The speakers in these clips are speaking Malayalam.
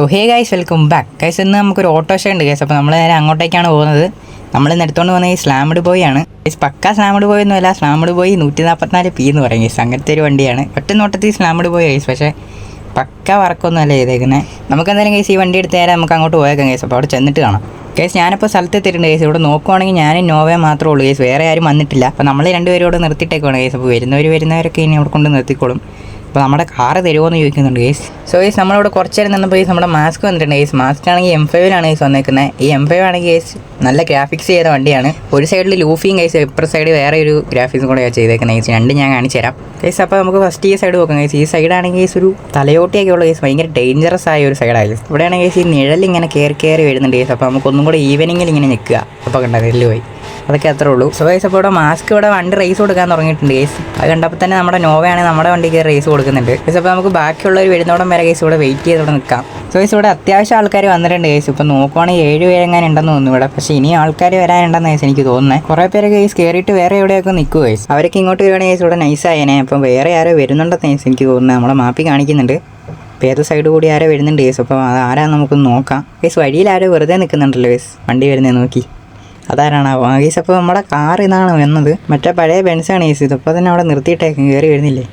So hey guys welcome back guys ഇന്ന് നമുക്കൊരു ഓട്ടോ ഷോ ഉണ്ട് ഗൈസ് അപ്പോൾ നമ്മൾ നേരെ അങ്ങോട്ടേക്കാണ് പോകുന്നത്. നമ്മൾ ഇന്ന് എടുത്തുകൊണ്ട് പോകുന്നത് ഈ സ്ലാമഡ് ബോയ് ആണ്. ഗൈസ് പക്ക സ്ലാമഡ് ബോയ് ഒന്നുമല്ല. സ്ലാമഡ് ബോയ് നൂറ്റി നാൽപ്പത്തിനാല് പി എന്ന് പറയും ഗൈസ് അങ്ങനത്തെ ഒരു വണ്ടിയാണ്. ഒറ്റ നോട്ടത്തിൽ സ്ലാമഡ് ബോയ് ഗൈസ് പക്ഷേ പക്ക വർക്കൊന്നും അല്ല ചെയ്തേക്കുന്നത് നമുക്ക് എന്തായാലും ഗൈസ് ഈ വണ്ടി എടുത്ത് നേരെ നമുക്ക് അങ്ങോട്ട് പോയേക്കാം ഗൈസ് അപ്പോൾ അവിടെ ചെന്നിട്ട് കാണാം. കേസ് ഞാനിപ്പോൾ സ്ഥലത്ത് എത്തിയിട്ടുണ്ട് കേസ് ഇവിടെ നോക്കുവാണെങ്കിൽ ഞാൻ നോവേ മാത്രമേ ഉള്ളൂ കേസ് വേറെ ആരും വന്നിട്ടില്ല. അപ്പോൾ നമ്മൾ രണ്ടുപേരും ഇവിടെ നിർത്തിയിട്ടേക്കാണ് കേസ് അപ്പോൾ വരുന്നവർ വരുന്നവരൊക്കെ ഇനി അവിടെ കൊണ്ട് നിർത്തിക്കോളും. അപ്പോൾ നമ്മുടെ കാറ് തരുമോ എന്ന് ചോദിക്കുന്നുണ്ട് ഗേസ് സോ ഗേസ് നമ്മളിവിടെ കുറച്ച് നേരം നിന്നപ്പോൾ കേസ് നമ്മുടെ മാസ്ക് വന്നിട്ടുണ്ട് ഗേസ് മാസ്ക് ആണെങ്കിൽ എം ഫൈവിലാണ് ഗേസ് വന്നേക്കുന്നത് ഈ എം ഫൈവ് ആണെങ്കിൽ ഗേസ് നല്ല ഗ്രാഫിക്സ് ചെയ്ത വണ്ടിയാണ്. ഒരു സൈഡിൽ ലൂഫിയും ഗേസ് ഇപ്പുറ സൈഡ് വേറെ ഒരു ഗ്രാഫിക്സും കൂടെ ചെയ്തേക്കുന്നത് ഗേസ് രണ്ടും ഞാൻ കാണിച്ചു തരാം. ഗേസ് അപ്പോൾ നമുക്ക് ഫസ്റ്റ് ഈ സൈഡ് നോക്കാം ഗേസ് ഈ സൈഡാണെങ്കിൽ ഗേസ് ഒരു തലയോട്ടിയൊക്കെ ഉള്ള ഗേസ് ഭയങ്കര ഡേഞ്ചറസ് ആയ ഒരു സൈഡായി ഇവിടെയാണെങ്കിൽ ഗേസ് ഈ നിഴൽ ഇങ്ങനെ കയറി കയറി വരുന്നുണ്ട് ഗേസ് അപ്പോൾ നമുക്കൊന്നും കൂടെ ഈവനിങ്ങിൽ ഇങ്ങനെ നിൽക്കുക. അപ്പോൾ കണ്ട നെല്ല് പോയി. അതൊക്കെ അത്രേ ഉള്ളൂ. സോ ഗൈസ് അപ്പോൾ ഇവിടെ മാസ്ക് ഇവിടെ വണ്ടി റേസ് കൊടുക്കാൻ തുടങ്ങിയിട്ടുണ്ട് ഗൈസ് അത് കണ്ടപ്പോൾ തന്നെ നമ്മുടെ നോവയാണ് നമ്മുടെ വണ്ടിക്ക് റേസ് കൊടുക്കുന്നുണ്ട്. ഗൈസ് അപ്പോൾ നമുക്ക് ബാക്കിയുള്ളവർ വരുന്നോടം വരെ ഗൈസ് ഇവിടെ വെയിറ്റ് ചെയ്ത് ഇവിടെ നിൽക്കാം. സോ ഗൈസ് ഇവിടെ അത്യാവശ്യം ആൾക്കാർ വന്നിട്ടുണ്ട് ഗൈസ് ഇപ്പോൾ നോക്കുവാണെങ്കിൽ ഏഴ് പേരെങ്ങാനും ഉണ്ടെന്ന് തോന്നുന്നു ഇവിടെ. പക്ഷേ ഇനി ആൾക്കാർ വരാനുണ്ടെന്ന് ഗൈസ് എനിക്ക് തോന്നുന്നത് കുറേ പേര് ഗൈസ് കയറിയിട്ട് വേറെ എവിടെയൊക്കെ നിൽക്കും ഗൈസ് അവരൊക്കെ ഇങ്ങോട്ട് വരുവാണെങ്കിൽ ഗൈസ് ഇവിടെ നൈസ് ആയേനെ. അപ്പം വേറെ ആരോ വരുന്നുണ്ടെന്ന് ഗൈസ് എനിക്ക് തോന്നുന്നത് നമ്മളെ മാപ്പി കാണിക്കുന്നുണ്ട്. അപ്പോൾ ഏത് സൈഡ് കൂടി ആരോ വരുന്നുണ്ട് കേസ് അപ്പോൾ അത് ആരാന്ന് നമുക്കൊന്ന് നോക്കാം. കേസ് വഴിയിൽ ആരോ വെറുതെ നിൽക്കുന്നുണ്ടല്ലോ കേസ് വണ്ടി വരുന്നത് നോക്കി. അതാരാണ് കേസ് അപ്പോൾ നമ്മുടെ കാർ ഇതാണ് വന്നത്. മറ്റേ പഴയ ബെൻസാണ് കേസ് ഇതിപ്പോൾ തന്നെ അവിടെ നിർത്തിയിട്ടേക്കും. കയറി വരുന്നില്ലേ?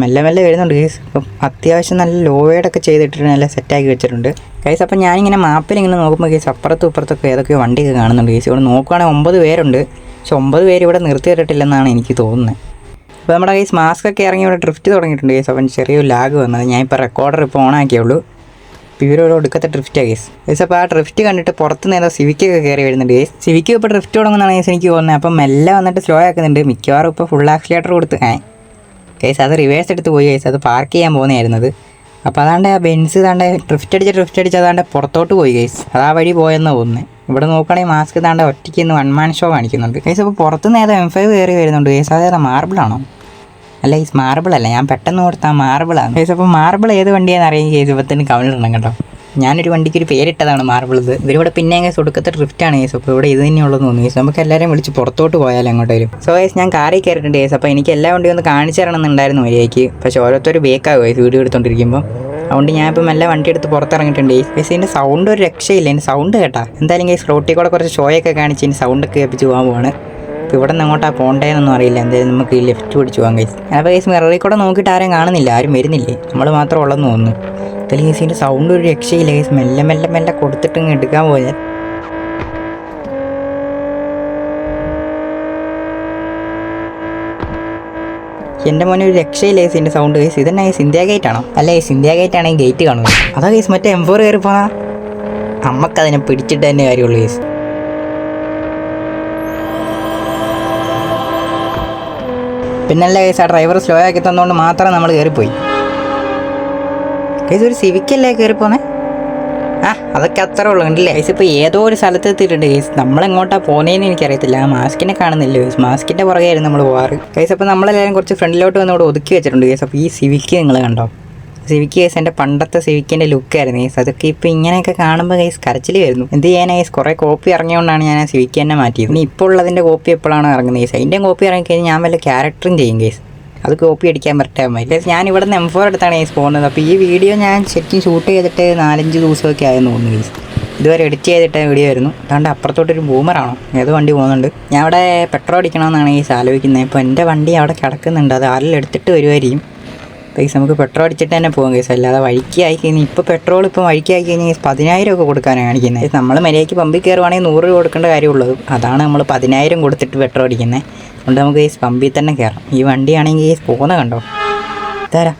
മെല്ലെ മെല്ലെ വരുന്നുണ്ട് ഗൈസ്. അപ്പം അത്യാവശ്യം നല്ല ലോവേഡൊക്കെ ചെയ്തിട്ട് നല്ല സെറ്റാക്കി വെച്ചിട്ടുണ്ട്. ഗൈസ് അപ്പം ഞാനിങ്ങനെ മാപ്പിൽ ഇങ്ങനെ നോക്കുമ്പോൾ ഗൈസ് അപ്പുറത്തും ഇപ്പുറത്തൊക്കെ ഏതൊക്കെയോ വണ്ടിയൊക്കെ കാണുന്നുണ്ട് ഗൈസ്. ഇവിടെ നോക്കുവാണെങ്കിൽ ഒമ്പത് പേരുണ്ട്. പക്ഷെ ഒമ്പത് പേര് ഇവിടെ നിർത്തിയിട്ടില്ലെന്നാണ് എനിക്ക് തോന്നുന്നത് അപ്പോൾ നമ്മുടെ ഗൈസ് മാസ്ക് ഒക്കെ ഇറങ്ങി ഇവിടെ ഡ്രിഫ്റ്റ് തുടങ്ങിയിട്ടുണ്ട് ഗൈസ്. അപ്പം ചെറിയൊരു ലാഗ് വന്നത്. ഞാനിപ്പോൾ റെക്കോർഡർ ഇപ്പോൾ ഓൺ ഇപ്പോൾ ഇവരൊരു ഒടുക്കത്തെ ഡ്രിഫ്റ്റാണ് കേസ് ഗേസ് അപ്പോൾ ആ ഡ്രിഫ്റ്റ് കണ്ടിട്ട് പുറത്ത് ഏതോ സിവിക്കൊക്കെ കയറി വരുന്നുണ്ട്. കേസ് സിവിക്ക് ഇപ്പോൾ ഡ്രിഫ്റ്റ് തുടങ്ങുന്നതാണ് കേസ് എനിക്ക് തോന്നുന്നത്. അപ്പം മെല്ലെ വന്നിട്ട് സ്ലോ ആക്കുന്നുണ്ട്. മിക്കവാറും ഇപ്പോൾ ഫുൾ ആക്സിലേറ്റർ കൊടുത്ത്. ഏ? കേസ് അത് റിവേഴ്സ് എടുത്ത് പോയി കേസ് അത് പാർക്ക് ചെയ്യാൻ പോകുന്നതായിരുന്നത്. അപ്പോൾ അതാണ്ട് ആ ബെൻസ് താണ്ട് ഡ്രിഫ്റ്റ് അടിച്ച് ഡ്രിഫ്റ്റ് അടിച്ച് അതാണ്ട് പുറത്തോട്ട് പോയി കേസ് അത് ആ വഴി പോയെന്ന് തോന്നുന്നത് ഇവിടെ നോക്കുകയാണെങ്കിൽ മാസ്ക് താണ്ട് ഒറ്റയ്ക്ക് ഇന്ന് വൺ മാൻ ഷോ കാണിക്കുന്നുണ്ട്. കേസ് അപ്പോൾ പുറത്തുനിന്ന് ഏതോ എം ഫൈവ് കയറി വരുന്നുണ്ട് കേസ് അതേതാ മാർബിളാണോ അല്ല ഈ മാർബിൾ അല്ല ഞാൻ പെട്ടെന്ന് ഓർത്താ മാർബിളാണ് കേസ് അപ്പോൾ മാർബിൾ ഏത് വണ്ടിയാണെന്ന് അറിയാൻ കേസ് ഇപ്പത്തിന് കമന്റ് ഇടണം കേട്ടോ. ഞാനൊരു വണ്ടിക്ക് ഒരു പേരിട്ടതാണ് മാർബിൾ ഇത്. ഇവരിവിടെ പിന്നെ കേസ് ഒടുക്കത്തെ ഡ്രിഫ്റ്റാണ് കേസ് അപ്പോൾ ഇവിടെ ഇത് തന്നെയുള്ളതെന്ന് തോന്നുന്നു കേസ് നമുക്ക് എല്ലാവരും വിളിച്ച് പുറത്തോട്ട് പോയാലും അങ്ങോട്ടേലും സോ കേസ് ഞാൻ കാറിൽ കയറിയിട്ടുണ്ട് കേസ് അപ്പോൾ എനിക്ക് എല്ലാ വണ്ടിയും ഒന്ന് കാണിച്ചു തരണം എന്നുണ്ടായിരുന്നു വഴിയേക്ക് പക്ഷേ ഓരോരുത്തർ ബേക്കാകും കേസ് വീഡിയോ എടുത്തോണ്ടിരിക്കുമ്പോൾ അതുകൊണ്ട് ഞാൻ ഇപ്പം എല്ലാ വണ്ടി എടുത്ത് പുറത്തിറങ്ങിയിട്ടുണ്ട് കേസ് ഇതിന്റെ സൗണ്ട് ഒരു രക്ഷയില്ല. എന്റെ സൗണ്ട് കേട്ടാ. എന്തായാലും കേസ് റോട്ടിൽ കൂടെ കുറച്ച് ഷോയൊക്കെ കാണിച്ച് ഇതിന്റെ സൗണ്ടൊക്കെ കേൾപ്പിച്ച് പോകാൻ പോവാണ്. ഇവിടെ നിന്ന് അങ്ങോട്ടാ പോണ്ടേന്നൊന്നും അറിയില്ല. എന്തായാലും നമുക്ക് ഈ ലെഫ്റ്റ് പിടിച്ച് പോകാൻ കഴിയും. അപ്പോൾ കേസ് മിററിൽ കൂടെ നോക്കിയിട്ട് ആരും കാണുന്നില്ല. ആരും വരുന്നില്ലേ? നമ്മൾ മാത്രം ഉള്ളെന്ന് തോന്നുന്നു. എന്തായാലും കേസിന്റെ സൗണ്ട് ഒരു രക്ഷയില്ല. കേസ് മെല്ലെ മെല്ലെ മെല്ലെ കൊടുത്തിട്ട് എടുക്കാൻ പോയാൽ എന്റെ മോനെ ഒരു രക്ഷയില്ല കേസ് ഇതിന്റെ സൗണ്ട് കേസ് ഇതന്നെ കേസ് ഇന്ത്യ ഗേറ്റ് ആണോ? അല്ല കേസ് ഇന്ത്യ ഗേറ്റ് ആണെങ്കിൽ ഗേറ്റ് കാണുന്നത്. അതാ കേസ് മറ്റേ എംഫോർ കയറി പോന്നാ നമുക്കതിനെ പിടിച്ചിട്ട് തന്നെ കാര്യമുള്ളൂ കേസ് പിന്നല്ല കേസ് ആ ഡ്രൈവർ സ്ലോ ആക്കി തന്നുകൊണ്ട് മാത്രം നമ്മൾ കയറിപ്പോയി കേസ് ഒരു സിവിക്കല്ലേ കയറിപ്പോന്നെ ആ അതൊക്കെ അത്ര ഉള്ളു കണ്ടില്ലേ? കേസ് ഇപ്പോൾ ഏതോ ഒരു സ്ഥലത്ത് എത്തിയിട്ടുണ്ട് കേസ്. നമ്മളെങ്ങോട്ടാണ് പോകുന്നതെന്ന് എനിക്കറിയത്തില്ല. ആ മാസ്കിനെ കാണുന്നില്ല കേസ്? മാസ്കിന്റെ പുറകെയായിരുന്നു നമ്മൾ പോകാറ് കേസ് അപ്പോൾ നമ്മളെല്ലാവരും കുറച്ച് ഫ്രണ്ടിലോട്ട് വന്ന് ഇവിടെ ഒതുക്കി വെച്ചിട്ടുണ്ട് കേസ്. അപ്പോൾ ഈ സിവിക്ക് നിങ്ങൾ കണ്ടോ? സിവിക്ക് കേസ് എന്റെ പണ്ടത്തെ സിവിക്കിന്റെ ലുക്കായിരുന്നു കേസ് അതൊക്കെ ഇപ്പോൾ ഇങ്ങനെയൊക്കെ കാണുമ്പോൾ കേസ് കരച്ചിൽ വരുന്നു. എന്ത് ചെയ്യാനാ കേസ് കുറേ കോപ്പി ഇറങ്ങിയോണ്ടാണ് ഞാൻ ആ സിവിക്ക് തന്നെ മാറ്റിയത്. ഇനി ഇപ്പോൾ ഉള്ളതിന്റെ കോപ്പി എപ്പോഴാണ് ഇറങ്ങുന്നത് കേസ് അതിന്റെ കോപ്പി ഇറങ്ങിക്കഴിഞ്ഞാൽ ഞാൻ വല്ല ക്യാരക്ടറും ചെയ്യും കേസ് അത് കോപ്പി അടിക്കാൻ പറ്റാൻ മതി ഞാൻ ഇവിടെ നിന്ന് എം ഫോർ എടുത്താണ് കേസ് പോകുന്നത്. അപ്പോൾ ഈ വീഡിയോ ഞാൻ ശരിക്കും ഷൂട്ട് ചെയ്തിട്ട് നാലഞ്ച് ദിവസമൊക്കെ ആയെന്ന് തോന്നുന്നു കേസ് ഇതുവരെ എഡിറ്റ് ചെയ്തിട്ട് വീഡിയോ ആയിരുന്നു. അതുകൊണ്ട് അപ്പുറത്തോട്ടൊരു ബൂമറാണോ ഏതോ വണ്ടി പോകുന്നുണ്ട്. ഞാൻ അവിടെ പെട്രോൾ അടിക്കണമെന്നാണ് ഈ ആലോചിക്കുന്നത്. ഇപ്പോൾ എന്റെ വണ്ടി അവിടെ കിടക്കുന്നുണ്ട്. അത് ആരെല്ലാം എടുത്തിട്ട് വരുമായിരിക്കും കേസ് നമുക്ക് പെട്രോൾ അടിച്ചിട്ട് തന്നെ പോകും കേസ് അല്ലാതെ വഴിക്ക് ആയി കഴിഞ്ഞാൽ ഇപ്പോൾ പെട്രോൾ ഇപ്പോൾ വഴിക്ക് ആയി കഴിഞ്ഞാൽ പതിനായിരം ഒക്കെ കൊടുക്കാനാണ് കാണിക്കുന്നത് നമ്മൾ മര്യാദയ്ക്ക് പമ്പിൽ കയറുവാണെങ്കിൽ നൂറ് രൂപ കൊടുക്കേണ്ട കാര്യമുള്ളത് അതാണ് നമ്മൾ പതിനായിരം കൊടുത്തിട്ട് പെട്രോൾ അടിക്കുന്നത് അതുകൊണ്ട് നമുക്ക് ഗൈസ് പമ്പിൽ തന്നെ കയറാം ഈ വണ്ടിയാണെങ്കിൽ ഗൈസ് പോകുന്ന കണ്ടോ? തരാം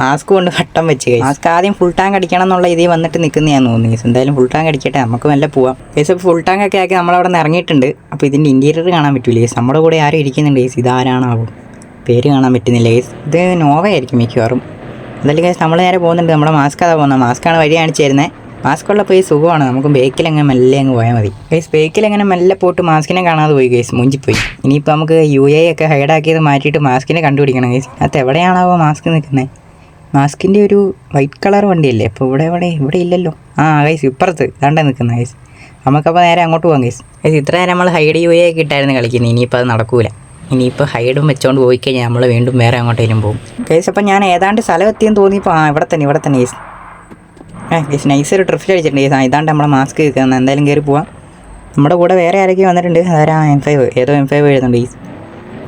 മാസ്ക് കൊണ്ട് വട്ടം വെച്ച് കേസ് മാസ്ക് ആദ്യം ഫുൾ ടാങ്ക് അടിക്കണം എന്നുള്ള ഇതിൽ വന്നിട്ട് നിൽക്കുന്നതാന്ന് തോന്നുന്നു കേസ് എന്തായാലും ഫുൾ ടാങ്ക് അടിക്കട്ടെ നമുക്ക് നല്ല പോവാം. കേസ് ഫുൾ ടാങ്ക് ഒക്കെ ആക്കി നമ്മളവിടെ നിന്ന് ഇറങ്ങിയിട്ടുണ്ട്. അപ്പോൾ ഇതിന്റെ ഇന്റീരിയർ കാണാൻ പറ്റൂലേ നമ്മുടെ കൂടെ ആരും ഇരിക്കുന്നുണ്ട് കേസ് ഇതാരാണാവും? പേര് കാണാൻ പറ്റുന്നില്ല. ഗൈസ് ഇത് നോവയായിരിക്കും മിക്കവാറും. എന്തായാലും ഗൈസ് നമ്മൾ നേരെ പോകുന്നുണ്ട്. നമ്മുടെ മാസ്ക് അതാ പോകുന്നത്. മാസ്കാണ് വഴി കാണിച്ചു തരുന്നത് മാസ്ക് ഉള്ളപ്പോൾ ഈ സുഖമാണ്. നമുക്ക് ബേക്കിൽ അങ്ങനെ മെല്ലെ അങ്ങ് പോയാൽ മതി. ഗൈസ് ബേക്കിൽ അങ്ങനെ മെല്ലെ പോയിട്ട് മാസ്കിനെ കാണാതെ പോയി ഗൈസ് മുഞ്ചിപ്പോയി. ഇനിയിപ്പോൾ നമുക്ക് യു എ ഒക്കെ ഹൈഡാക്കിയത് മാറ്റിയിട്ട് മാസ്കിനെ കണ്ടുപിടിക്കണം ഗൈസ് അത് എവിടെയാണാവോ മാസ്ക് നിൽക്കുന്നത് മാസ്കിന്റെ ഒരു വൈറ്റ് കളർ വണ്ടിയല്ലേ? അപ്പോൾ ഇവിടെ ഇവിടെ ഇവിടെ ഇല്ലല്ലോ. ആ ഗൈസ് ഇപ്പുറത്ത്. ഇതാണ്ടേ നിൽക്കുന്ന ഗൈസ് നമുക്കപ്പോൾ നേരെ അങ്ങോട്ട് പോകാം ഗൈസ് ഗൈസ് ഇത്ര നേരം നമ്മൾ ഹൈഡ് യു എ ഒക്കെ ഇട്ടായിരുന്നു കളിക്കുന്നത് ഇനിയിപ്പോൾ അത് നടക്കൂല. ഇനിയിപ്പോൾ ഹൈഡും വെച്ചോണ്ട് പോയി കഴിഞ്ഞാൽ നമ്മൾ വീണ്ടും വേറെ അങ്ങോട്ടേലും പോകും. കേസ് അപ്പം ഞാൻ ഏതാണ്ട് സ്ഥലം എത്തിയെന്ന് തോന്നിയപ്പോൾ ആ ഇവിടെ തന്നെ ഇവിടെ തന്നെ കേസ് ഏ കേസ് നൈസ് ഒരു ട്രിഫിൽ അടിച്ചിട്ടുണ്ട് ഗേസ് ഏതാണ്ട് നമ്മളെ മാസ്ക് വെക്കുന്നത് എന്തായാലും കയറി പോവാം. നമ്മുടെ കൂടെ വേറെ ആരൊക്കെ വന്നിട്ടുണ്ട്. അതാരാ? എം ഫൈവ് ഏതോ എം ഫൈവ് എഴുതുന്നുണ്ട് ഗേസ്.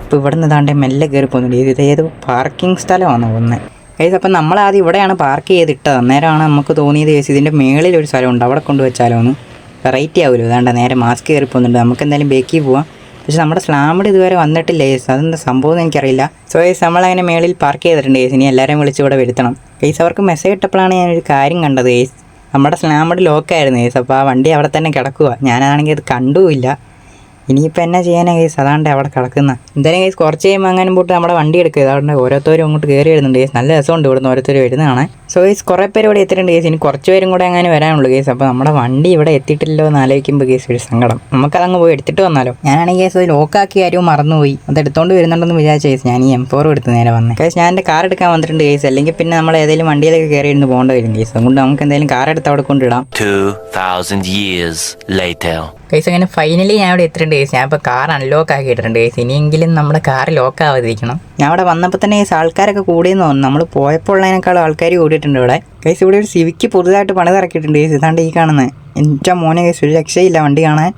ഇപ്പോൾ ഇവിടെ നിന്ന് ഇതാണ്ട് മെല്ലെ കയറി പോകുന്നുണ്ട് ഇത് ഏതോ പാർക്കിംഗ് സ്ഥലമാണ് പോകുന്നത് കേസ് അപ്പം നമ്മളാദ്യം ഇവിടെയാണ് പാർക്ക് ചെയ്തിട്ടത്. അന്നേരമാണ് നമുക്ക് തോന്നിയത് കേസ് ഇതിന്റെ മേളിൽ ഒരു സ്ഥലമുണ്ട്. അവിടെ കൊണ്ടുവച്ചാലോ ഒന്ന് വെറൈറ്റി ആവുമല്ലോ അതാണ്ട് നേരെ മാസ്ക് കയറി പോകുന്നുണ്ട്. നമുക്ക് എന്തായാലും ബേക്കിൽ പോവാം. പക്ഷെ നമ്മുടെ സ്ലാമിഡ് ഇതുവരെ വന്നിട്ടില്ല ഗേസ് അതെന്താ സംഭവം എന്ന് എനിക്കറിയില്ല. സോ ഗേസ് നമ്മളങ്ങനെ മേളിൽ പാർക്ക് ചെയ്തിട്ടുണ്ട് ഗേസ് ഇനി എല്ലാവരെയും വിളിച്ച് ഇവിടെ വരുത്തണം. ഗേസ് അവർക്ക് മെസ്സേജ് ഇട്ടപ്പോഴാണ് ഞാനൊരു കാര്യം കണ്ടത് ഗേസ് നമ്മുടെ സ്ലാമിഡ് ലോക്കായിരുന്നു ഗേസ് അപ്പോൾ ആ വണ്ടി അവിടെ തന്നെ കിടക്കുക ഞാനാണെങ്കിൽ അത് കണ്ടുമില്ല. ഇനിയിപ്പോൾ എന്നാ ചെയ്യാനാ കേസ് അതാണ്ട് അവിടെ കിടക്കുന്ന. എന്തായാലും കേസ് കുറച്ച് കഴിയുമ്പോൾ അങ്ങനെ പോയിട്ട് നമ്മുടെ വണ്ടി എടുക്കുക. അതുകൊണ്ട് ഓരോരുത്തരും അങ്ങോട്ട് കയറി വരുന്നുണ്ട് കേസ് നല്ല രസമുണ്ട് ഇവിടുന്ന് ഓരോരുത്തർ വരുന്നതാണ്. സോ ഗേസ് കുറേ പേര് ഇവിടെ എത്തിയിട്ടുണ്ട് കേസ് ഇനി കുറച്ച് പേരും കൂടെ അങ്ങനെ വരാനുള്ളൂ കേസ് അപ്പോൾ നമ്മുടെ വണ്ടി ഇവിടെ എത്തിയിട്ടില്ലോ എന്ന് ആലോചിക്കുമ്പോൾ കേസ് ഒരു സങ്കടം. നമുക്കതങ്ങ് പോയി എടുത്തിട്ട് വന്നാലോ? ഞാനാണെങ്കിൽ കേസ് ലോക്കാക്കി ആരും മറന്നുപോയി. അത് എടുത്തോണ്ട് വരുന്നുണ്ടെന്ന് വിചാരിച്ച കേസ് ഞാൻ ഈ എം ഫോർ എടുത്ത് നേരെ വന്നത് കേസ് ഞാൻ എന്റെ കാർ എടുക്കാൻ വന്നിട്ടുണ്ട് കേസ് അല്ലെങ്കിൽ പിന്നെ നമ്മൾ ഏതെങ്കിലും വണ്ടിയിലൊക്കെ കയറി ഇരുന്ന് പോകേണ്ടി വരും കേസ് അതുകൊണ്ട് നമുക്ക് എന്തെങ്കിലും കാർ എടുത്ത് അവിടെ കൊണ്ടിടാം 2,000 years later. കേസ് അങ്ങനെ ഫൈനലി ഞാൻ ഇവിടെ എത്തിയിട്ടുണ്ട് കേസ് ഞാൻ ഇപ്പോൾ കാർ അൺലോക്ക് ആക്കിയിട്ടുണ്ട് കേസ് ഇനിയെങ്കിലും നമ്മുടെ കാർ ലോക്ക് ആവാതിരിക്കണം. ഞാൻ അവിടെ വന്നപ്പോൾ തന്നെ കേസ് ആൾക്കാരൊക്കെ കൂടിയെന്ന് തോന്നുന്നു. നമ്മൾ പോയപ്പോൾ ഉള്ളതിനേക്കാളും ആൾക്കാർ കൂടിയിട്ടുണ്ട് ഇവിടെ. കൈസ് ഇവിടെ ഒരു സിവിക്ക് പുതുതായിട്ട് പണിതിറക്കിയിട്ടുണ്ട് കേസ് ഇതാണ്ട് ഈ കാണുന്നത് എന്റെ മോനെ കേസ് ഒരു രക്ഷയില്ല വണ്ടി കാണാൻ.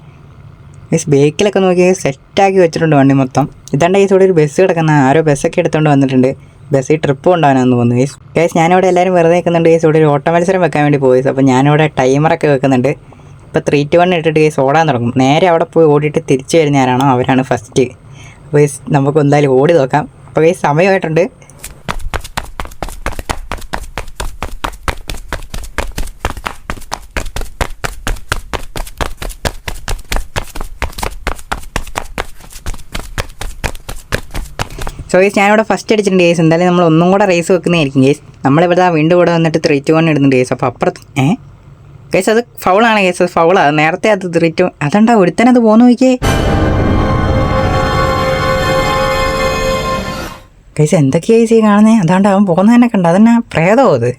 കേസ് ബേക്കിലൊക്കെ നോക്കി സെറ്റാക്കി വെച്ചിട്ടുണ്ട് വണ്ടി മൊത്തം. ഇതാണ്ട് കേസ് ഇവിടെ ഒരു ബസ് കിടക്കുന്ന. ആരോ ബസ്സൊക്കെ എടുത്തുകൊണ്ട് വന്നിട്ടുണ്ട്. ബസ്സിൽ ട്രിപ്പ് കൊണ്ടുപോകാനാന്ന് തോന്നുന്നു. കേസ് കേസ് ഞാനിവിടെ എല്ലാവരും വെറുതെ നിൽക്കുന്നുണ്ട്. കേസ് ഇവിടെ ഒരു ഓട്ട മത്സരം വെക്കാൻ വേണ്ടി പോയി. അപ്പോൾ ഞാനിവിടെ ടൈമറൊക്കെ വെക്കുന്നുണ്ട്. ഇപ്പോൾ ത്രീ ടു വൺ ഇട്ടിട്ട് കേസ് ഓടാൻ തുടങ്ങും. നേരെ അവിടെ പോയി ഓടിയിട്ട് തിരിച്ചു വരുന്ന ആരാണോ അവരാണ് ഫസ്റ്റ് അപ്പോൾ നമുക്ക് എന്തായാലും ഓടി നോക്കാം. അപ്പോൾ കേസ് സമയമായിട്ടുണ്ട്. സോ ഗേസ് ഞാനിവിടെ ഫസ്റ്റ് അടിച്ചിട്ടുണ്ട് കേസ് എന്തായാലും നമ്മൾ ഒന്നും കൂടെ റേസ് വെക്കുന്നതായിരിക്കും കേസ് നമ്മളിവിടെ വീണ്ടും കൂടെ വന്നിട്ട് ത്രീ ടു വൺ ഇടുന്നുണ്ട് കേസ് അപ്പോൾ അപ്പുറത്ത് ഏ? കേസ് അത് ഫൗളാണ് കേസ് അത് ഫൗളാണ് നേരത്തെ അത് ത്രീ ടു അതെന്താ ഒരുത്തനത് പോന്നു നോക്കിയേ? കേസ് എന്തൊക്കെയാ കേസ് ഈ കാണുന്നത് അതാണ്ട് അവൻ പോകുന്നത് തന്നെ കണ്ട. അതന്നെ പ്രേതമോ അത്.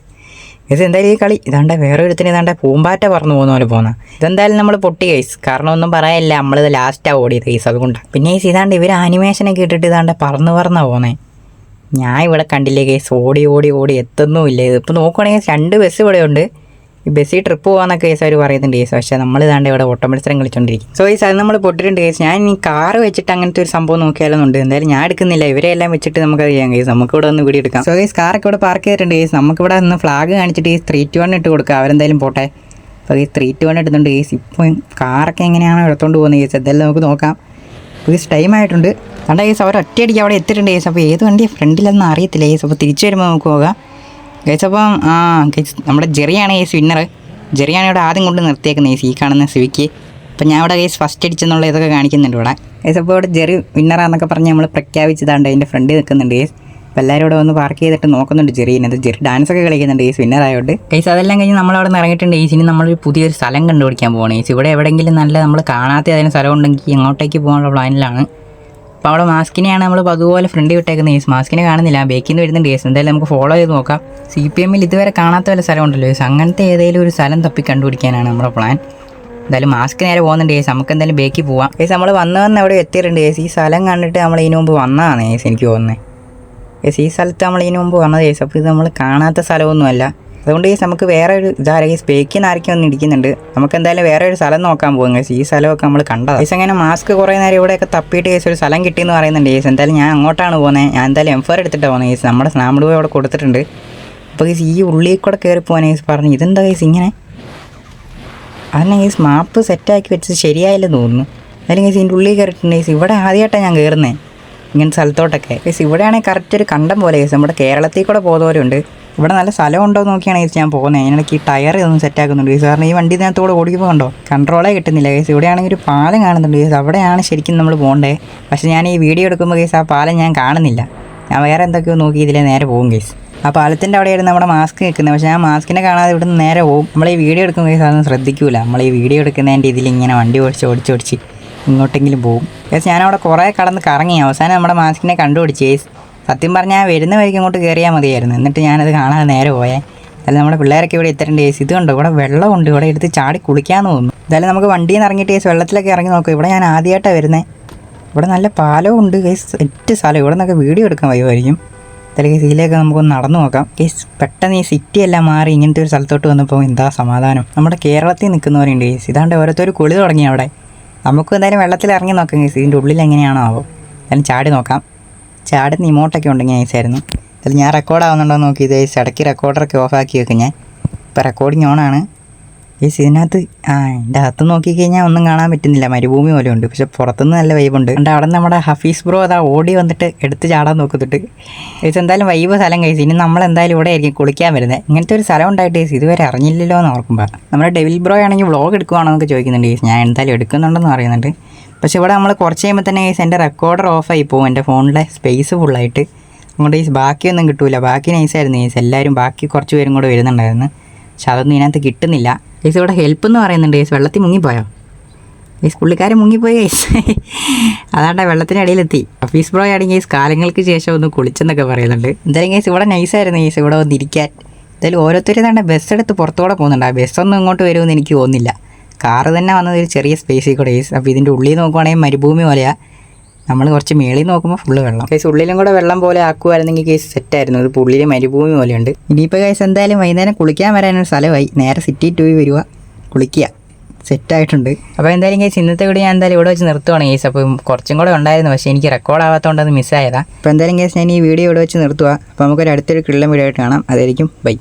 കേസ് എന്തായാലും ഈ കളി? ഇതാണ്ട് വേറെ ഒരുത്തിന് ഇതാണ്ട് പൂമ്പാറ്റ പറന്നു പോകുന്ന പോലെ പോകുന്ന ഇതെന്തായാലും നമ്മൾ പൊട്ടി കേസ് കാരണം ഒന്നും പറയാനില്ല. നമ്മളിത് ലാസ്റ്റാണ് ഓടിയത് കേസ് അതുകൊണ്ടാണ് പിന്നെ ഈ ഇതാണ്ട് ഇവർ ആനിമേഷനൊക്കെ ഇട്ടിട്ട് ഇതാണ്ട് പറന്ന് പറന്നാണ് പോകുന്നത് ഞാൻ ഇവിടെ കണ്ടില്ലേ കേസ് ഓടി ഓടി ഓടി. എത്തുന്നുമില്ല. ഇതിപ്പോൾ നോക്കുകയാണെങ്കിൽ രണ്ട് ബസ് ഇവിടെ ഉണ്ട് ബസ്സിൽ ട്രിപ്പ് പോകാന്നൊക്കെ കേസ് അവർ പറയുന്നുണ്ട് കേസ്. പക്ഷേ നമ്മൾ ഇതാണ്ട് ഇവിടെ ഓട്ട മത്സരം കളിച്ചോണ്ടിരിക്കും. സോ ഈ അത് നമ്മൾ പൊട്ടിട്ടുണ്ട് കേസ്. ഞാൻ ഈ കാർ വെച്ചിട്ട് അങ്ങനത്തെ ഒരു സംഭവം നോക്കിയാലൊന്നുണ്ട്. എന്തായാലും ഞാൻ എടുക്കുന്നില്ല. ഇവരെ എല്ലാം വെച്ചിട്ട് നമുക്ക് ചെയ്യാം കേസ് നമുക്ക് ഇവിടെ ഒന്ന് വീഡിയോ എടുക്കാം സോ കേസ് കാറൊക്കെ ഇവിടെ പാർക്ക് ചെയ്തിട്ടുണ്ട് കേസ് നമുക്ക് ഇവിടെ ഒന്ന് ഫ്ലാഗ് കാണിച്ചിട്ട് ഈ ത്രീ ടു വൺ ഇട്ട് കൊടുക്കുക അവരെന്തായാലും പോട്ടെ. അപ്പോൾ ഈ ത്രീ ടു വൺ ഇടുന്നുണ്ട് കേസ് ഇപ്പോൾ കാറൊക്കെ എങ്ങനെയാണ് എടുത്തോണ്ട് പോകുന്നത് കേസ് എന്തായാലും നമുക്ക് നോക്കാം. കേസ് ടൈം ആയിട്ടുണ്ട്. കണ്ട കേസ് അവർ ഒറ്റയടിക്ക് അവിടെ എത്തിയിട്ടുണ്ട് കേസ് അപ്പോൾ ഏത് വണ്ടി ഫ്രണ്ടിലൊന്നും അറിയത്തില്ല കേസ് അപ്പോൾ തിരിച്ചു വരുമ്പോൾ നമുക്ക് പോകാം കേസ് അപ്പം ആ ഗൈസ് നമ്മുടെ ജെറിയാണ് ഗൈസ് വിന്നർ ജെറിയാണ് ഇവിടെ ആദ്യം കൊണ്ട് നിർത്തിയേക്കുന്നത് ഈ സീ കാണുന്ന സിവിക്ക് അപ്പം ഞാൻ ഇവിടെ ഗൈസ് ഫസ്റ്റ് അടിച്ചെന്നുള്ള ഇതൊക്കെ കാണിക്കുന്നുണ്ട് ഇവിടെ. ഗൈസ് അപ്പോൾ ഇവിടെ ജെറി വിന്നറാന്നൊക്കെ പറഞ്ഞ് നമ്മൾ പ്രഖ്യാപിച്ചതാണ്ട് അതിന്റെ ഫ്രണ്ടിൽ നിൽക്കുന്നുണ്ട് ഗൈസ് അപ്പോൾ എല്ലാവരും ഇവിടെ വന്ന് പാർക്ക് ചെയ്തിട്ട് നോക്കുന്നുണ്ട് ജെറീനെ. അത് ജെറി ഡാൻസ് ഒക്കെ കളിക്കുന്നുണ്ട് കേസ് വിന്നറായോണ്ട് ഗൈസ് അതെല്ലാം കഴിഞ്ഞ് നമ്മളവിടെ നിന്ന് ഇറങ്ങിയിട്ടുണ്ട് ഈ ഇനി നമ്മളൊരു പുതിയൊരു സ്ഥലം കണ്ടുപിടിക്കാൻ പോകണം ഗൈസ് ഇവിടെ എവിടെയെങ്കിലും നല്ല നമ്മൾ കാണാത്ത ഏതെങ്കിലും സ്ഥലം ഉണ്ടെങ്കിൽ അങ്ങോട്ടേക്ക് പോകാനുള്ള പ്ലാനിലാണ് അപ്പോൾ അവിടെ മാസ്കിനെയാണ് നമ്മൾ അതുപോലെ ഫ്രണ്ട് വിട്ടേക്കുന്നത്. കേസ് മാസ്കിനെ കാണുന്നില്ല. ബേക്കിൽ നിന്ന് വരുന്നുണ്ട് കേസ് എന്തായാലും നമുക്ക് ഫോളോ ചെയ്ത് നോക്കാം. സി പി എമ്മിൽ ഇതുവരെ കാണാത്ത വല്ല സ്ഥലം ഉണ്ടല്ലോ? കേസ് അങ്ങനത്തെ ഏതെങ്കിലും ഒരു സ്ഥലം തപ്പി കണ്ടുപിടിക്കാനാണ് നമ്മുടെ പ്ലാൻ എന്തായാലും മാസ്ക് നേരെ പോകുന്നുണ്ട് കേസ് നമുക്ക് എന്തായാലും ബേക്കിൽ പോവാം. കേസ് നമ്മൾ വന്ന് വന്ന് അവിടെ എത്തിയിട്ടുണ്ട്. കേസ് ഈ സ്ഥലം കണ്ടിട്ട് നമ്മൾ ഇതിനു മുമ്പ് വന്നതാണ്. കേസ് എനിക്ക് തോന്നുന്നത് കേസ് ഈ സ്ഥലത്ത് നമ്മൾ ഇതിനു മുമ്പ് വന്നത്. കേസ് അപ്പോൾ ഇത് നമ്മൾ കാണാത്ത സ്ഥലമൊന്നുമല്ല. അതുകൊണ്ട് കേസ് നമുക്ക് വേറെ ഒരു ഇതാരെ കേസ് ബേക്കിൽ നിന്ന് ആരൊക്കെ ഒന്ന് ഇരിക്കുന്നുണ്ട് നമുക്ക് എന്തായാലും വേറെ ഒരു സ്ഥലം നോക്കാൻ പോകും കേസ് ഈ സ്ഥലമൊക്കെ നമ്മൾ കണ്ടത്. കേസ് അങ്ങനെ മാസ്ക് കുറേ നേരം ഇവിടെയൊക്കെ തപ്പിയിട്ട് കേസ് ഒരു സ്ഥലം കിട്ടിയെന്ന് പറയുന്നുണ്ട് കേസ് എന്തായാലും ഞാൻ അങ്ങോട്ടാണ് പോകുന്നത് ഞാൻ എന്തായാലും എം എടുത്തിട്ട് പോകുന്നത് കേസ് നമ്മുടെ സ്നാമ്പിൾ പോയി അവിടെ കൊടുത്തിട്ടുണ്ട്. അപ്പോൾ കേസ് ഈ ഉള്ളിൽ കൂടെ കയറി പോകാൻ കേസ് പറഞ്ഞു. ഇതെന്താ കേസ് ഇങ്ങനെ? അതന്നെ കേസ് മാപ്പ് സെറ്റാക്കി വെച്ചത് ശരിയായില്ലെന്ന് തോന്നുന്നു. എന്തായാലും കേസ് ഇതിന്റെ ഉള്ളിൽ കയറിയിട്ടുണ്ട് കേസ് ഇവിടെ ആദ്യമായിട്ടാണ് ഞാൻ കയറുന്നത് ഇങ്ങനെ സ്ഥലത്തോട്ടൊക്കെ. കേസ് ഇവിടെയാണെങ്കിൽ കറക്റ്റ് ഒരു കണ്ടം പോലെ കേസ് നമ്മുടെ കേരളത്തിൽ കൂടെ പോകുന്ന പോലെ ഉണ്ട് ഇവിടെ നല്ല സ്ഥലം ഉണ്ടോ എന്ന് നോക്കിയാണ് കേസ് ഞാൻ പോകുന്നത് അതിനിടയ്ക്ക് ഈ ടയർ ഇതൊന്നും സെറ്റാക്കുന്നുണ്ട് കേസ് കാരണം ഈ വണ്ടി ഇതിനകത്തോടെ ഓടിക്കുമ്പോൾ കണ്ടോ? കൺട്രോളേ കിട്ടുന്നില്ല കേസ് ഇവിടെയാണെങ്കിൽ ഒരു പാലം കാണുന്നുണ്ട് കേസ് അവിടെയാണ് ശരിക്കും നമ്മൾ പോകേണ്ടത് പക്ഷേ ഞാൻ ഈ വീഡിയോ എടുക്കുമ്പോൾ കേസ് ആ പാലം ഞാൻ കാണുന്നില്ല. ഞാൻ വേറെ എന്തൊക്കെയോ നോക്കി ഇതിലെ നേരെ പോകും കേസ് ആ പാലത്തിന്റെ അവിടെയായിരുന്നു നമ്മുടെ മാസ്ക് നിൽക്കുന്നത്. പക്ഷേ ഞാൻ മാസ്കിനെ കാണാതെ ഇവിടെ നിന്ന് നേരെ പോകും. നമ്മൾ ഈ വീഡിയോ എടുക്കുന്ന കേസ് അതൊന്നും ശ്രദ്ധിക്കൂല. നമ്മൾ ഈ വീഡിയോ എടുക്കുന്നതിന്റെ ഇതിൽ ഇങ്ങനെ വണ്ടി ഓടിച്ച് ഓടിച്ച് ഓടിച്ച് ഇങ്ങോട്ടെങ്കിലും പോകും. കേസ് ഞാനവിടെ കുറേ കടന്ന് കറങ്ങി. അവസാനം നമ്മുടെ മാസ്കിനെ കണ്ടുപിടിച്ച് സത്യം പറഞ്ഞാൽ വരുന്ന വഴിക്ക് ഇങ്ങോട്ട് കയറിയാൽ മതിയായിരുന്നു. എന്നിട്ട് ഞാനത് കാണാതെ നേരെ പോയേ. അതായത് നമ്മുടെ പിള്ളേരൊക്കെ ഇവിടെ എത്തേണ്ട കേസ് ഇത് കണ്ടോ? ഇവിടെ വെള്ളമുണ്ട്. ഇവിടെ എടുത്ത് ചാടി കുളിക്കാമെന്ന് തോന്നുന്നു. എന്തായാലും നമുക്ക് വണ്ടിയിൽ നിന്ന് ഇറങ്ങിയിട്ട് കേസ് വെള്ളത്തിലൊക്കെ ഇറങ്ങി നോക്കും. ഇവിടെ ഞാൻ ആദ്യമായിട്ടാണ് വരുന്നത് ഇവിടെ നല്ല പാലവും ഉണ്ട് കേസ് സെറ്റ് സ്ഥലം. ഇവിടെ നിന്നൊക്കെ വീഡിയോ എടുക്കാൻ വയ്യുമായിരിക്കും എന്തായാലും കേസ് ഇതിലേക്ക് നമുക്കൊന്ന് നടന്നു നോക്കാം. കേസ് പെട്ടെന്ന് ഈ സിറ്റി എല്ലാം മാറി ഇങ്ങനത്തെ ഒരു സ്ഥലത്തോട്ട് വന്നപ്പോൾ എന്താ സമാധാനം? നമ്മുടെ കേരളത്തിൽ നിൽക്കുന്നവരുണ്ട് കേസ് ഇതാണ്ട് ഓരോരുത്തർ കുളി തുടങ്ങി അവിടെ. നമുക്ക് എന്തായാലും വെള്ളത്തിൽ ഇറങ്ങി നോക്കാം കേസ് ഇതിന്റെ ഉള്ളിൽ എങ്ങനെയാണോ ആവോ. എന്തായാലും ചാടി നോക്കാം. ചാടുന്ന ഇമോട്ടൊക്കെ ഉണ്ടെങ്കിൽ നൈസായിരുന്നു അതിൽ ഞാൻ റെക്കോർഡ് ആവുന്നുണ്ടോ നോക്കി ഇത് ഇടയ്ക്ക് റെക്കോർഡറൊക്കെ ആക്കി വെക്കും ഞാൻ. ഇപ്പോൾ റെക്കോർഡിങ് ഓണാണ് ഈ ഇതിനകത്ത് ആ എന്റെ അകത്ത് നോക്കിക്കഴിഞ്ഞാൽ ഒന്നും കാണാൻ പറ്റുന്നില്ല. മരുഭൂമി പോലെ ഉണ്ട്. പക്ഷെ പുറത്തുനിന്ന് നല്ല വൈബുണ്ട് ഉണ്ട്. അവിടെ നമ്മുടെ ഹഫീസ് ബ്രോ അതാ ഓടി വന്നിട്ട് എടുത്ത് ചാടാൻ നോക്കുന്നിട്ട് ഇത് എന്തായാലും വൈബ് സ്ഥലം കഴിച്ചു ഇനി നമ്മൾ എന്തായാലും ഇവിടെ ആയിരിക്കും കുളിക്കാൻ വരുന്നത് ഇങ്ങനത്തെ ഒരു സ്ഥലം ഉണ്ടായിട്ട് guys ഇതുവരെ അറിഞ്ഞില്ലല്ലോ എന്ന് ഓർക്കുമ്പോൾ നമ്മുടെ ഡെവിൽ ബ്രോ ആണെങ്കിൽ വ്ളോഗ് എടുക്കുവാണോ എന്നൊക്കെ ചോദിക്കുന്നുണ്ട്. ഞാൻ എന്തായാലും എടുക്കുന്നുണ്ടെന്ന് പറയുന്നുണ്ട്. പക്ഷെ ഇവിടെ നമ്മൾ കുറച്ച് കഴിയുമ്പോൾ തന്നെ ഗൈസ് എന്റെ റെക്കോർഡർ ഓഫായി പോകും എന്റെ ഫോണിലെ സ്പേസ് ഫുള്ളായിട്ട് അങ്ങോട്ട് ഈ ബാക്കിയൊന്നും കിട്ടൂല. ബാക്കി നൈസായിരുന്നു ഗൈസ് എല്ലാവരും ബാക്കി കുറച്ച് പേരും കൂടെ വരുന്നുണ്ടായിരുന്നു. പക്ഷെ അതൊന്നും ഇതിനകത്ത് കിട്ടുന്നില്ല. ഗൈസ് ഇവിടെ ഹെൽപ്പ് എന്ന് പറയുന്നുണ്ട് ഗൈസ് വെള്ളത്തിൽ മുങ്ങിപ്പോയോ? ഗൈസ് പുള്ളിക്കാരൻ മുങ്ങിപ്പോയി ഗൈസ് അതാണ്ട് വെള്ളത്തിനടിയിലെത്തി ഓഫീസ് ബ്രോ ആണെങ്കിൽ ഗൈസ് കാലങ്ങൾക്ക് ശേഷം ഒന്ന് കുളിച്ചെന്നൊക്കെ പറയുന്നുണ്ട്. എന്തായാലും ഗൈസ് ഇവിടെ നൈസായിരുന്നു ഗൈസ് ഇവിടെ വന്നിരിക്കാൻ. എന്തായാലും ഓരോരുത്തരും തന്നെ ബസ് എടുത്ത് പുറത്തുകൂടെ പോകുന്നുണ്ട്. ആ ബസ്സൊന്നും ഇങ്ങോട്ട് വരുമെന്ന് എനിക്ക് തോന്നുന്നില്ല. കാറ് തന്നെ വന്നത് ഒരു ചെറിയ സ്പേസിൽ കൂടെ ഗൈസ് അപ്പോൾ ഇതിന്റെ ഉള്ളിൽ നോക്കുവാണെങ്കിൽ മരുഭൂമി പോലെയാണ് നമ്മൾ കുറച്ച് മേളിൽ നോക്കുമ്പോൾ ഫുള്ള് വെള്ളം. കേസ് ഉള്ളിലും കൂടെ വെള്ളം പോലെ ആക്കുമായിരുന്നെങ്കിൽ കേസ് സെറ്റായിരുന്നു ഇത് ഉള്ളിൽ മരുഭൂമി പോലെയുണ്ട്. ഇനിയിപ്പോൾ കേസ് എന്തായാലും വൈകുന്നേരം കുളിക്കാൻ വരാനൊരു സ്ഥലമായി. നേരെ സിറ്റി ടു വരിക കുളിക്കുക സെറ്റായിട്ടുണ്ട് അപ്പോൾ എന്തായാലും കേസ് ഇന്നത്തെ വീഡിയോ ഞാൻ എന്തായാലും ഇവിടെ വെച്ച് നിർത്തുവാണ് കേസ് അപ്പം കുറച്ചും കൂടെ ഉണ്ടായിരുന്നു. പക്ഷേ എനിക്ക് റെക്കോർഡ് ആവാത്തതുകൊണ്ട് അത് മിസ്സായതാണ് അപ്പോൾ എന്തായാലും കേസ് ഞാൻ ഈ വീഡിയോ ഇവിടെ വെച്ച് നിർത്തുക അപ്പോൾ നമുക്കൊരു അടുത്തൊരു കിള്ളം വീഡിയോ ആയിട്ട് കാണാം. അതായിരിക്കും ബൈ